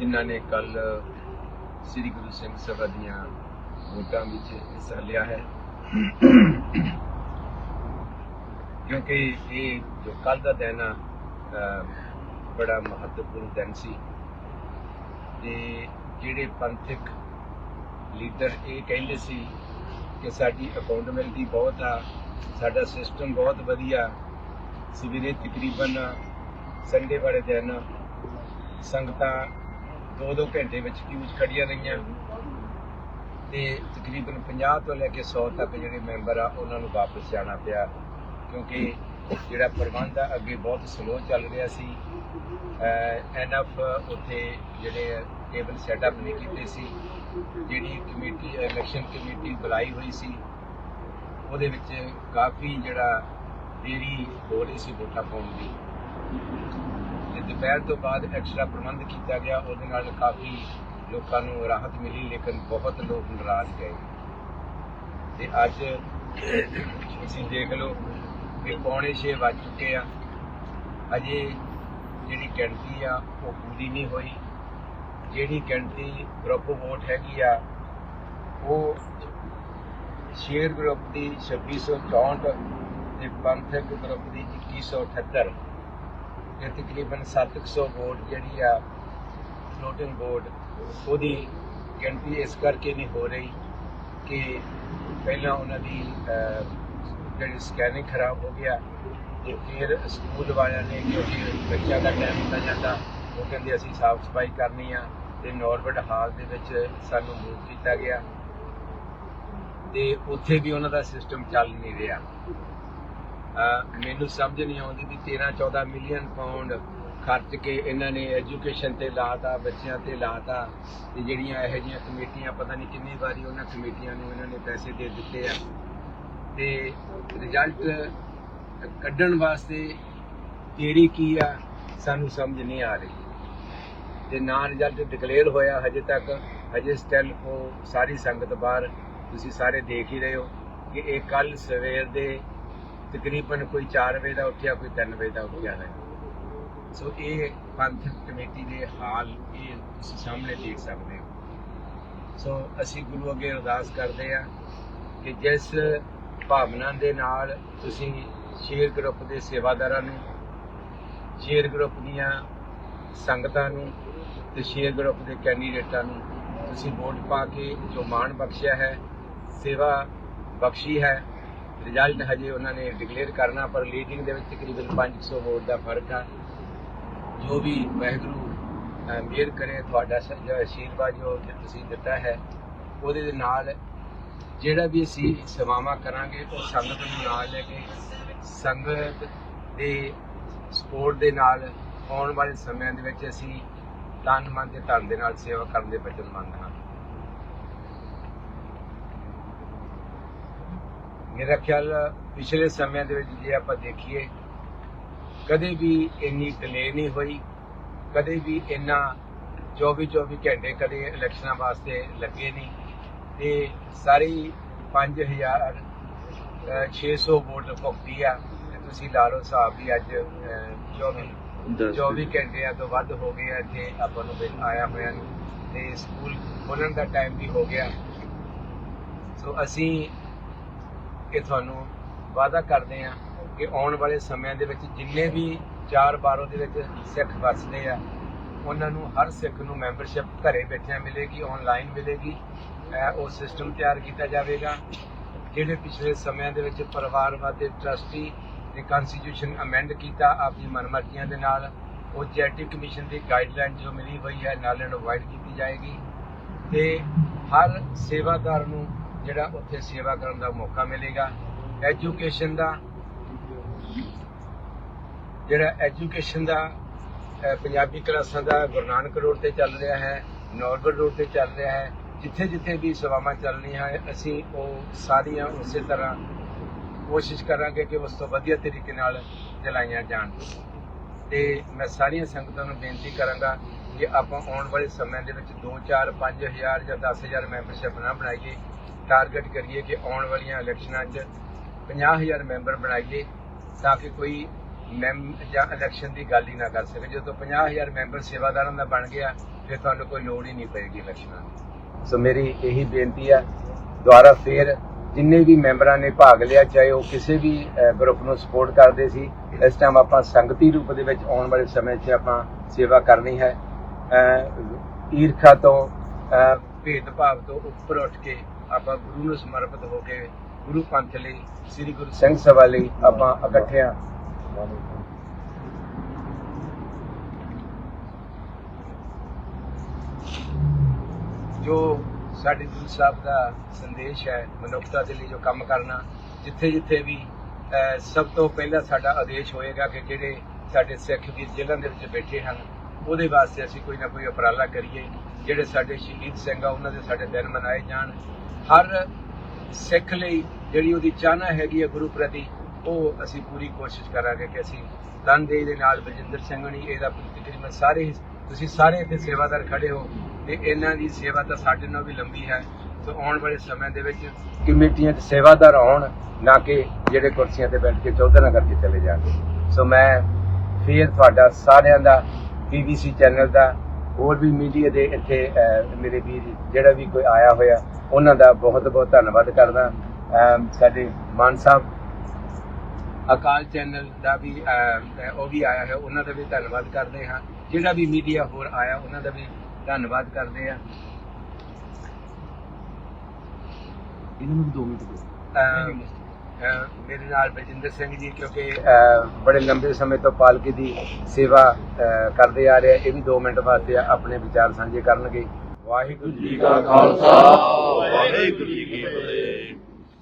ਜਿਨ੍ਹਾਂ ਨੇ ਕੱਲ ਸ੍ਰੀ ਗੁਰੂ ਸਿੰਘ ਸਭਾ ਦੀਆਂ ਵੋਟਾਂ ਵਿੱਚ ਹਿੱਸਾ ਲਿਆ ਹੈ। ਕਿਉਂਕਿ ਇਹ ਜੋ ਕੱਲ ਦਾ ਦਿਨ ਆ ਬੜਾ ਮਹੱਤਵਪੂਰਨ ਦਿਨ ਸੀ। ਤੇ ਜਿਹੜੇ ਪੰਥਕ ਲੀਡਰ ਇਹ ਕਹਿੰਦੇ ਸੀ ਕਿ ਸਾਡੀ ਅਕਾਊਂਟੇਬਿਲਟੀ ਬਹੁਤ ਆ, ਸਾਡਾ ਸਿਸਟਮ ਬਹੁਤ ਵਧੀਆ, ਸਵੇਰੇ ਤਕਰੀਬਨ ਸੰਡੇ ਵਾਲੇ ਦਿਨ ਸੰਗਤਾਂ 2-2 ਘੰਟੇ ਵਿੱਚ ਕਿਊ 'ਚ ਖੜੀਆਂ ਰਹੀਆਂ। ਤੇ ਤਕਰੀਬਨ 50 ਤੋਂ ਲੈ ਕੇ 100 ਤੱਕ ਜਿਹੜੇ ਮੈਂਬਰ ਆ, ਉਹਨਾਂ ਨੂੰ ਵਾਪਸ ਜਾਣਾ ਪਿਆ। ਕਿਉਂਕਿ ਜਿਹੜਾ ਪ੍ਰਬੰਧ ਆ, ਅੱਗੇ ਬਹੁਤ ਸਲੋ ਚੱਲ ਰਿਹਾ ਸੀ। ਐਨਫ ਉੱਥੇ ਜਿਹੜੇ ਟੇਬਲ ਸੈਟਅਪ ਨਹੀਂ ਕੀਤੇ ਸੀ। ਜਿਹੜੀ ਕਮੇਟੀ ਇਲੈਕਸ਼ਨ ਕਮੇਟੀ ਬੁਲਾਈ ਹੋਈ ਸੀ, ਉਹਦੇ ਵਿੱਚ ਕਾਫੀ ਜਿਹੜਾ ਦੇਰੀ ਹੋ ਰਹੀ ਸੀ ਵੋਟਾਂ ਪਾਉਣ ਦੀ। ਦੁਪਹਿਰ ਤੋਂ ਬਾਅਦ ਐਕਸਟਰਾ ਪ੍ਰਬੰਧ ਕੀਤਾ ਗਿਆ, ਉਹਦੇ ਨਾਲ ਕਾਫੀ ਲੋਕਾਂ ਨੂੰ ਰਾਹਤ ਮਿਲੀ, ਲੇਕਿਨ ਬਹੁਤ ਲੋਕ ਨਾਰਾਜ਼ ਗਏ। ਤੇ ਅੱਜ ਤੁਸੀਂ ਦੇਖ ਲਓ ਕਿ ਪੌਣੇ 6 ਵੱਜ ਚੁੱਕੇ ਆ। ਅਜੇ ਜਿਹੜੀ ਗਿਣਤੀ ਆ, ਉਹ ਪੂਰੀ ਨਹੀਂ ਹੋਈ। ਜਿਹੜੀ ਗਿਣਤੀ ਗਰੁੱਪ ਵੋਟ ਹੈਗੀ ਆ, ਉਹ ਸ਼ੇਰ ਗਰੁੱਪ ਦੀ 2664 ਤੇ ਪੰਥਕ ਗਰੁੱਪ ਦੀ 2178 ਇਹ ਤਕਰੀਬਨ 700 ਵੋਟ ਜਿਹੜੀ ਆ ਫਲੋਟਿੰਗ ਵੋਟ, ਉਹਦੀ ਗਿਣਤੀ ਇਸ ਕਰਕੇ ਨਹੀਂ ਹੋ ਰਹੀ ਕਿ ਪਹਿਲਾਂ ਉਹਨਾਂ ਦੀ ਜਿਹੜੀ ਸਕੈਨਿੰਗ ਖਰਾਬ ਹੋ ਗਿਆ ਤੇ ਫਿਰ ਸਕੂਲ ਵਾਲਿਆਂ ਨੇ ਕਿਉਂਕਿ ਬੱਚਿਆਂ ਦਾ ਟਾਈਮ ਹੁੰਦਾ ਜਾਂਦਾ, ਉਹ ਕਹਿੰਦੇ ਅਸੀਂ ਸਾਫ਼ ਸਫ਼ਾਈ ਕਰਨੀ ਆ ਤੇ ਨੋਰਬਟ ਹਾਲ ਦੇ ਵਿੱਚ ਸਾਨੂੰ ਮੂਵ ਕੀਤਾ ਗਿਆ ਤੇ ਉੱਥੇ ਵੀ ਉਹਨਾਂ ਦਾ ਸਿਸਟਮ ਚੱਲ ਨਹੀਂ ਰਿਹਾ। ਮੈਨੂੰ ਸਮਝ ਨਹੀਂ ਆਉਂਦੀ ਵੀ 13 14 ਮਿਲੀਅਨ ਪਾਉਂਡ ਖਰਚ ਕੇ ਇਹਨਾਂ ਨੇ ਐਜੂਕੇਸ਼ਨ ਤੇ ਲਾਤਾ, ਬੱਚਿਆਂ ਤੇ ਲਾਤਾ, ਤੇ ਜਿਹੜੀਆਂ ਇਹੋ ਜਿਹੀਆਂ ਕਮੇਟੀਆਂ, ਪਤਾ ਨਹੀਂ ਕਿੰਨੀ ਵਾਰੀ ਉਹਨਾਂ ਕਮੇਟੀਆਂ ਨੂੰ ਇਹਨਾਂ ਨੇ ਪੈਸੇ ਦੇ ਦਿੱਤੇ ਆ। ਤੇ ਰਿਜ਼ਲਟ ਕੱਢਣ ਵਾਸਤੇ ਕਿਹੜੀ ਕੀ ਆ, ਸਾਨੂੰ ਸਮਝ ਨਹੀਂ ਆ ਰਹੀ। ਤੇ ਨਾ ਰਿਜ਼ਲਟ ਡਿਕਲੇਅਰ ਹੋਇਆ ਹਜੇ ਤੱਕ, ਹਜੇ ਸਟਿਲ ਉਹ ਸਾਰੀ ਸੰਗਤ ਬਾਹਰ, ਤੁਸੀਂ ਸਾਰੇ ਦੇਖ ਹੀ ਰਹੇ ਹੋ ਕਿ ਇਹ ਕੱਲ ਸਵੇਰ ਦੇ ਤਕਰੀਬਨ ਕੋਈ 4 ਵਜੇ ਦਾ ਉੱਠਿਆ, ਕੋਈ 3 ਵਜੇ ਦਾ ਉੱਠਿਆ ਹੈ ਸੋ ਇਹ ਪੰਥਕ ਕਮੇਟੀ ਦੇ ਹਾਲ ਇਹ ਤੁਸੀਂ ਸਾਹਮਣੇ ਦੇਖ ਸਕਦੇ ਹੋ। ਸੋ ਅਸੀਂ ਗੁਰੂ ਅੱਗੇ ਅਰਦਾਸ ਕਰਦੇ ਆ ਕਿ ਜਿਸ ਭਾਵਨਾ ਦੇ ਨਾਲ ਤੁਸੀਂ ਸ਼ੇਰ ਗਰੁੱਪ ਦੇ ਸੇਵਾਦਾਰਾਂ ਨੂੰ, ਸ਼ੇਰ ਗਰੁੱਪ ਦੀਆਂ ਸੰਗਤਾਂ ਨੂੰ ਤੇ ਸ਼ੇਰ ਗਰੁੱਪ ਦੇ ਕੈਂਡੀਡੇਟਾਂ ਨੂੰ ਤੁਸੀਂ ਵੋਟ ਪਾ ਕੇ ਜੋ ਮਾਣ ਬਖਸ਼ਿਆ ਹੈ, ਸੇਵਾ ਬਖਸ਼ੀ ਹੈ ਰਿਜ਼ਲਟ ਹਜੇ ਉਹਨਾਂ ਨੇ ਡਿਕਲੇਅਰ ਕਰਨਾ, ਪਰ ਲੀਡਿੰਗ ਦੇ ਵਿੱਚ ਤਕਰੀਬਨ 500 ਵੋਟ ਦਾ ਫ਼ਰਕ ਆ। ਜੋ ਵੀ ਵਾਹਿਗੁਰੂ ਮੇਰ ਕਰੇ, ਤੁਹਾਡਾ ਸ- ਜੋ ਆਸ਼ੀਰਵਾਦ ਜੋ ਤੁਸੀਂ ਦਿੱਤਾ ਹੈ, ਉਹਦੇ ਦੇ ਨਾਲ ਜਿਹੜਾ ਵੀ ਅਸੀਂ ਸੇਵਾਵਾਂ ਕਰਾਂਗੇ, ਉਹ ਸੰਗਤ ਨੂੰ ਨਾਲ ਲੈ ਕੇ, ਸੰਗਤ ਦੇ ਸਪੋਰਟ ਦੇ ਨਾਲ ਆਉਣ ਵਾਲੇ ਸਮਿਆਂ ਦੇ ਵਿੱਚ ਅਸੀਂ ਤਨ, ਮਨ ਤੇ ਧਨ ਦੇ ਨਾਲ ਸੇਵਾ ਕਰਨ ਦੇ ਵਚਨਬੰਦ ਹਾਂ। ਮੇਰਾ ਖਿਆਲ ਪਿਛਲੇ ਸਮਿਆਂ ਦੇ ਵਿੱਚ ਜੇ ਆਪਾਂ ਦੇਖੀਏ ਕਦੇ ਵੀ ਇੰਨੀ ਡਿਲੇ ਨਹੀਂ ਹੋਈ ਕਦੇ ਵੀ ਇੰਨਾ 24 24 ਘੰਟੇ ਕਦੇ ਇਲੈਕਸ਼ਨਾਂ ਵਾਸਤੇ ਲੱਗੇ ਨਹੀਂ ਤੇ ਸਾਰੀ 5000 ਅਹ, 600 ਵੋਟ ਭੁਗਤੀ ਆ ਤੇ ਤੁਸੀਂ ਲਾ ਲਓ ਹਿਸਾਬ ਵੀ ਅੱਜ ਅਹ, 24 24 ਘੰਟਿਆਂ ਤੋਂ ਵੱਧ ਹੋ ਗਏ ਆ ਇੱਥੇ ਆਪਾਂ ਨੂੰ ਬਿਲ ਆਇਆ ਹੋਇਆ ਤੇ ਸਕੂਲ ਖੋਲਣ ਦਾ ਟਾਈਮ ਵੀ ਹੋ ਗਿਆ। ਸੋ ਅਸੀਂ ਇਹ ਤੁਹਾਨੂੰ ਵਾਅਦਾ ਕਰਦੇ ਆ ਕਿ ਆਉਣ ਵਾਲੇ ਸਮਿਆਂ ਦੇ ਵਿੱਚ ਜਿੰਨੇ ਵੀ ਚਾਰ ਬਾਰੋ ਦੇ ਵਿੱਚ ਸਿੱਖ ਵਸਦੇ ਆ, ਉਹਨਾਂ ਨੂੰ ਹਰ ਸਿੱਖ ਨੂੰ ਮੈਂਬਰਸ਼ਿਪ ਘਰੇ ਬੈਠਿਆਂ ਮਿਲੇਗੀ ਆਨਲਾਈਨ ਮਿਲੇਗੀ ਉਹ ਸਿਸਟਮ ਤਿਆਰ ਕੀਤਾ ਜਾਵੇਗਾ। ਜਿਹੜੇ ਪਿਛਲੇ ਸਮਿਆਂ ਦੇ ਵਿੱਚ ਪਰਿਵਾਰਵਾਦ ਦੇ ਟਰਸਟੀ ਨੇ ਕਨਸਟੀਟਿਊਸ਼ਨ ਅਮੈਂਡ ਕੀਤਾ ਆਪਣੀ ਮਨਮਰਜ਼ੀਆਂ ਦੇ ਨਾਲ, ਉਹ ਜੈਟੀ ਕਮਿਸ਼ਨ ਦੀ ਗਾਈਡਲਾਈਨ ਜੋ ਮਿਲੀ ਹੋਈ ਹੈ ਨਾਲ ਐਂਡ ਅਵਾਇਡ ਕੀਤੀ ਜਾਏਗੀ। ਤੇ ਹਰ ਸੇਵਾਦਾਰ ਨੂੰ ਜਿਹੜਾ ਉੱਥੇ ਸੇਵਾ ਕਰਨ ਦਾ ਮੌਕਾ ਮਿਲੇਗਾ ਐਜੂਕੇਸ਼ਨ ਦਾ, ਜਿਹੜਾ ਐਜੂਕੇਸ਼ਨ ਦਾ ਪੰਜਾਬੀ ਕਲਾਸਾਂ ਦਾ ਗੁਰੂ ਨਾਨਕ ਰੋਡ ਤੇ ਚੱਲ ਰਿਹਾ ਹੈ, ਨੌਰਵਰ ਰੋਡ ਤੇ ਚੱਲ ਰਿਹਾ ਹੈ ਜਿੱਥੇ ਜਿੱਥੇ ਵੀ ਸੇਵਾਵਾਂ ਚੱਲਣੀਆਂ ਹੈ, ਅਸੀਂ ਉਹ ਸਾਰੀਆਂ ਉਸੇ ਤਰ੍ਹਾਂ ਕੋਸ਼ਿਸ਼ ਕਰਾਂਗੇ ਕਿ ਉਸ ਤੋਂ ਵਧੀਆ ਤਰੀਕੇ ਨਾਲ ਚਲਾਈਆਂ ਜਾਣ। ਤੇ ਮੈਂ ਸਾਰੀਆਂ ਸੰਗਤਾਂ ਨੂੰ ਬੇਨਤੀ ਕਰਾਂਗਾ ਕਿ ਆਪਾਂ ਆਉਣ ਵਾਲੇ ਸਮੇਂ ਦੇ ਵਿੱਚ 2 4 5000 ਜਾਂ 10000 ਮੈਂਬਰਸ਼ਿਪ ਨਾ ਬਣਾਈਏ। ਟਾਰਗੇਟ ਕਰੀਏ ਕਿ ਆਉਣ ਵਾਲੀਆਂ ਇਲੈਕਸ਼ਨਾਂ 'ਚ 50000 ਮੈਂਬਰ ਬਣਾਈਏ ਤਾਂ ਕਿ ਕੋਈ ਮੈਮ ਜਾਂ ਇਲੈਕਸ਼ਨ ਦੀ ਗੱਲ ਹੀ ਨਾ ਕਰ ਸਕੇ। ਜਦੋਂ 50000 ਮੈਂਬਰ ਸੇਵਾਦਾਰਾਂ ਦਾ ਬਣ ਗਿਆ, ਫਿਰ ਤੁਹਾਨੂੰ ਕੋਈ ਲੋੜ ਹੀ ਨਹੀਂ ਪਏਗੀ ਇਲੈਕਸ਼ਨਾਂ ਦੀ। ਸੋ ਮੇਰੀ ਇਹੀ ਬੇਨਤੀ ਹੈ ਦੁਆਰਾ ਫੇਰ ਜਿੰਨੇ ਵੀ ਮੈਂਬਰਾਂ ਨੇ ਭਾਗ ਲਿਆ, ਚਾਹੇ ਉਹ ਕਿਸੇ ਵੀ ਗਰੁੱਪ ਨੂੰ ਸਪੋਰਟ ਕਰਦੇ ਸੀ, ਇਸ ਟਾਈਮ ਆਪਾਂ ਸੰਗਤੀ ਰੂਪ ਦੇ ਵਿੱਚ ਆਉਣ ਵਾਲੇ ਸਮੇਂ 'ਚ ਆਪਾਂ ਸੇਵਾ ਕਰਨੀ ਹੈ। ਈਰਖਾ ਤੋਂ ਭੇਦਭਾਵ ਤੋਂ ਉੱਪਰ ਉੱਠ ਕੇ ਆਪਾਂ ਗੁਰੂ ਨੂੰ ਸਮਰਪਿਤ ਹੋ ਕੇ ਗੁਰੂ ਪੰਥ ਲਈ, ਸ੍ਰੀ ਗੁਰੂ ਸਿੰਘ ਸਭਾ ਲਈ ਆਪਾਂ ਇਕੱਠੇ ਜੋ ਸਾਡੇ ਗੁਰੂ ਸਾਹਿਬ ਦਾ ਸੰਦੇਸ਼ ਹੈ, ਮਨੁੱਖਤਾ ਦੇ ਲਈ ਜੋ ਕੰਮ ਕਰਨਾ ਜਿੱਥੇ ਜਿੱਥੇ ਵੀ ਸਭ ਤੋਂ ਪਹਿਲਾਂ ਸਾਡਾ ਆਦੇਸ਼ ਹੋਏਗਾ ਕਿ ਜਿਹੜੇ ਸਾਡੇ ਸਿੱਖ ਵੀਰ ਜੇਲ੍ਹਾਂ ਦੇ ਵਿੱਚ ਬੈਠੇ ਹਨ, ਉਹਦੇ ਵਾਸਤੇ ਅਸੀਂ ਕੋਈ ਨਾ ਕੋਈ ਉਪਰਾਲਾ ਕਰੀਏ, ਜਿਹੜੇ ਸਾਡੇ ਸ਼ਹੀਦ ਸਿੰਘ ਆ, ਉਹਨਾਂ ਦੇ ਸਾਡੇ ਦਿਨ ਮਨਾਏ ਜਾਣ ਹਰ ਸਿੱਖ ਲਈ ਜਿਹੜੀ ਉਹਦੀ ਚਾਹਨਾ ਹੈਗੀ ਹੈ ਗੁਰੂ ਪ੍ਰਤੀ, ਉਹ ਅਸੀਂ ਪੂਰੀ ਕੋਸ਼ਿਸ਼ ਕਰਾਂਗੇ ਕਿ ਅਸੀਂ ਤਨਦੇਹੀ ਦੇ ਨਾਲ ਬਲਜਿੰਦਰ ਸਿੰਘ ਹੋਣੀ, ਇਹਦਾ ਤਕਰੀਬਨ ਸਾਰੇ ਹੀ- ਤੁਸੀਂ ਸਾਰੇ ਇੱਥੇ ਸੇਵਾਦਾਰ ਖੜੇ ਹੋ ਤੇ ਇਹਨਾਂ ਦੀ ਸੇਵਾ ਤਾਂ ਸਾਡੇ ਨਾਲ ਵੀ ਲੰਬੀ ਹੈ। ਸੋ ਆਉਣ ਵਾਲੇ ਸਮੇਂ ਦੇ ਵਿੱਚ ਕਮੇਟੀਆਂ 'ਚ ਸੇਵਾਦਾਰ ਆਉਣ, ਨਾ ਕਿ ਜਿਹੜੇ ਕੁਰਸੀਆਂ ਤੇ ਬੈਠ ਕੇ ਚੌਧਰਾ ਕਰਕੇ ਚਲੇ ਜਾਣ। ਸੋ ਮੈਂ ਫਿਰ ਤੁਹਾਡਾ ਸਾਰਿਆਂ ਦਾ ਪੀਬੀਸੀ ਚੈਨਲ ਦਾ ਹੋਰ ਵੀ ਮੀਡੀਆ ਦੇ ਇੱਥੇ ਮੇਰੇ ਵੀਰ ਜਿਹੜਾ ਵੀ ਕੋਈ ਆਇਆ ਹੋਇਆ ਉਹਨਾਂ ਦਾ ਬਹੁਤ ਬਹੁਤ ਧੰਨਵਾਦ ਕਰਦਾ। ਸਾਡੇ ਮਾਨ ਸਾਹਿਬ ਅਕਾਲ ਚੈਨਲ ਦਾ ਵੀ ਉਹ ਵੀ ਆਇਆ ਹੈ ਉਹਨਾਂ ਦਾ ਵੀ ਧੰਨਵਾਦ ਕਰਦੇ ਹਾਂ। ਜਿਹੜਾ ਵੀ ਮੀਡੀਆ ਹੋਰ ਆਇਆ ਉਹਨਾਂ ਦਾ ਵੀ ਧੰਨਵਾਦ ਕਰਦੇ ਆ ਇਹਨਾਂ ਨੂੰ 2 ਮਿੰਟ ਦਿਓ। ਮੇਰੇ ਨਾਲ ਬਲਜਿੰਦਰ ਸਿੰਘ ਜੀ ਕਿਉਂਕਿ ਅਮ, ਬੜੇ ਲੰਬੇ ਸਮੇਂ ਤੋਂ ਪਾਲਕੀ ਦੀ ਸੇਵਾ ਕਰਦੇ ਆ ਰਹੇ ਇਹ ਵੀ 2 ਮਿੰਟ ਵਾਸਤੇ ਆਪਣੇ ਵਿਚਾਰ ਸਾਂਝੇ ਕਰਨਗੇ। ਵਾਹਿਗੁਰੂ ਜੀ ਜੀ ਕਾ ਖਾਲਸਾ ਵਾਹਿਗੁਰੂ ਜੀ ਕੀ ਫਤਿਹ।